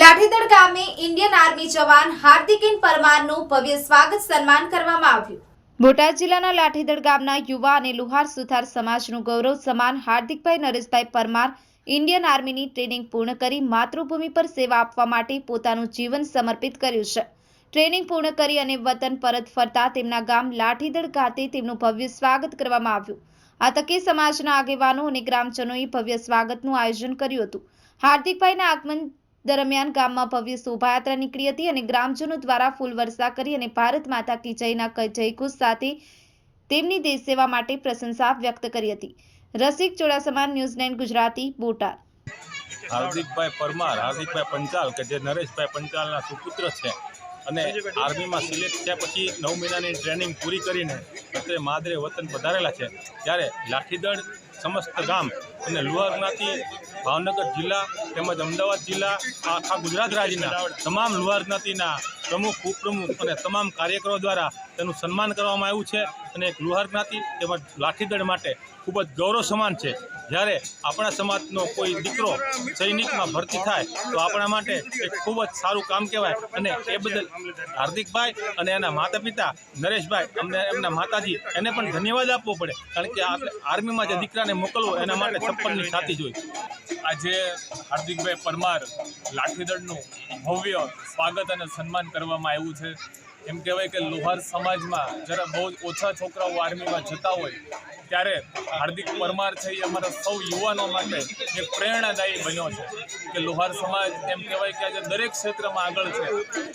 લાઠીદળ ગામે Indian army જવાન હાર્દિકિન પરમારનું ભવ્ય સ્વાગત સન્માન કરવામાં આવ્યું. બોટાદ જિલ્લાના લાઠીદળ ગામના યુવા અને લુહાર સુથાર સમાજનું ગૌરવ સમાન હાર્દિકભાઈ નરેશભાઈ પરમાર ઇન્ડિયન આર્મીની ટ્રેનિંગ પૂર્ણ કરી માતૃભૂમિ પર સેવા આપવા માટે પોતાનું જીવન સમર્પિત કર્યું છે. ટ્રેનિંગ પૂર્ણ કરી અને વતન પરત ફરતા તેમના ગામ લાઠીદળ ખાતે તેમનું ભવ્ય સ્વાગત કરવામાં આવ્યું. આ તકે સમાજના આગેવાનો અને ગ્રામજનોએ ભવ્ય સ્વાગતનું આયોજન કર્યું હતું. હાર્દિકભાઈના આગમન દરમિયાન ગામમાં ભવ્ય શોભાયાત્રા નીકળી હતી અને ગ્રામજનો દ્વારા ફૂલવર્ષા કરી અને ભારત માતા કી જયના જયઘોષ સાથે તેમની દેશ સેવા માટે પ્રશંસા વ્યક્ત કરી હતી. રસિક ચોડાસમા ન્યૂઝલેન્ડ ગુજરાતી, બોટાદ. હાર્દિકભાઈ પરમાર, હાર્દિકભાઈ પંચાલ કે જે નરેશભાઈ પંચાલના સુપુત્ર છે અને આર્મીમાં સિલેક્ટ થયા પછી નવ મહિનાની ટ્રેનિંગ પૂરી કરીને અત્યારે માદરે વતન પધારેલા છે. ત્યારે લાઠીદળ સમસ્ત ગામ અને લુહાર જ્ઞાતિ ભાવનગર જિલ્લા તેમજ અમદાવાદ જિલ્લા આખા ગુજરાત રાજ્યના તમામ લુહાર જ્ઞાતિના પ્રમુખ, ઉપપ્રમુખ અને તમામ કાર્યકરો દ્વારા તેનું સન્માન કરવામાં આવ્યું છે અને એક લુહાર જ્ઞાતિ તેમજ લાઠીદળ માટે ખૂબ જ ગૌરવ સમાન છે. જ્યારે આપણા સમાજનો કોઈ દીકરો સૈનિકમાં ભરતી થાય, તો આપણા માટે એક ખૂબ જ સારું કામ કહેવાય અને એ બદલ હાર્દિકભાઈ અને એના માતા પિતા નરેશભાઈ અમને એમના માતાજી એને પણ ધન્યવાદ આપવો પડે, કારણ કે આર્મીમાં જે દીકરાને મોકલવો એના માટે છપ્પનની છાતી જોઈ. આજે હાર્દિકભાઈ પરમાર લાઠીદળનું ભવ્ય સ્વાગત અને સન્માન કરવામાં આવ્યું છે. એમ કહેવાય કે લોહાર સમાજમાં જરા બહુ જ ઓછા છોકરાઓ આર્મીમાં જતા હોય ત્યારે હાર્દિક પરમાર છે એ અમારા સૌ યુવાનો માટે એક પ્રેરણાદાયી બન્યો છે. કે લોહાર સમાજ એમ કહેવાય કે આજે દરેક ક્ષેત્રમાં આગળ છે.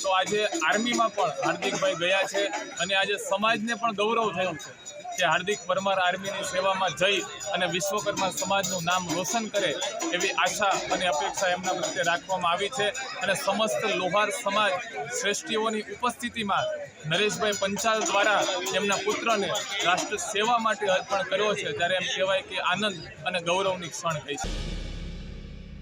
તો આજે આર્મીમાં પણ હાર્દિકભાઈ ગયા છે અને આજે સમાજને પણ ગૌરવ થયું છે. કે હાર્દિક પરમાર આર્મીની સેવામાં જઈ અને વિશ્વકર્મા સમાજનું નામ રોશન કરે એવી આશા અને અપેક્ષા એમના પ્રત્યે રાખવામાં આવી છે. અને સમસ્ત લોહાર સમાજ શ્રેષ્ઠીઓની ઉપસ્થિતિમાં નરેશભાઈ પંચાલ દ્વારા એમના પુત્રને રાષ્ટ્ર સેવા માટે અર્પણ કર્યો છે. ત્યારે એમ કહેવાય કે આનંદ અને ગૌરવની ક્ષણ કહી છે.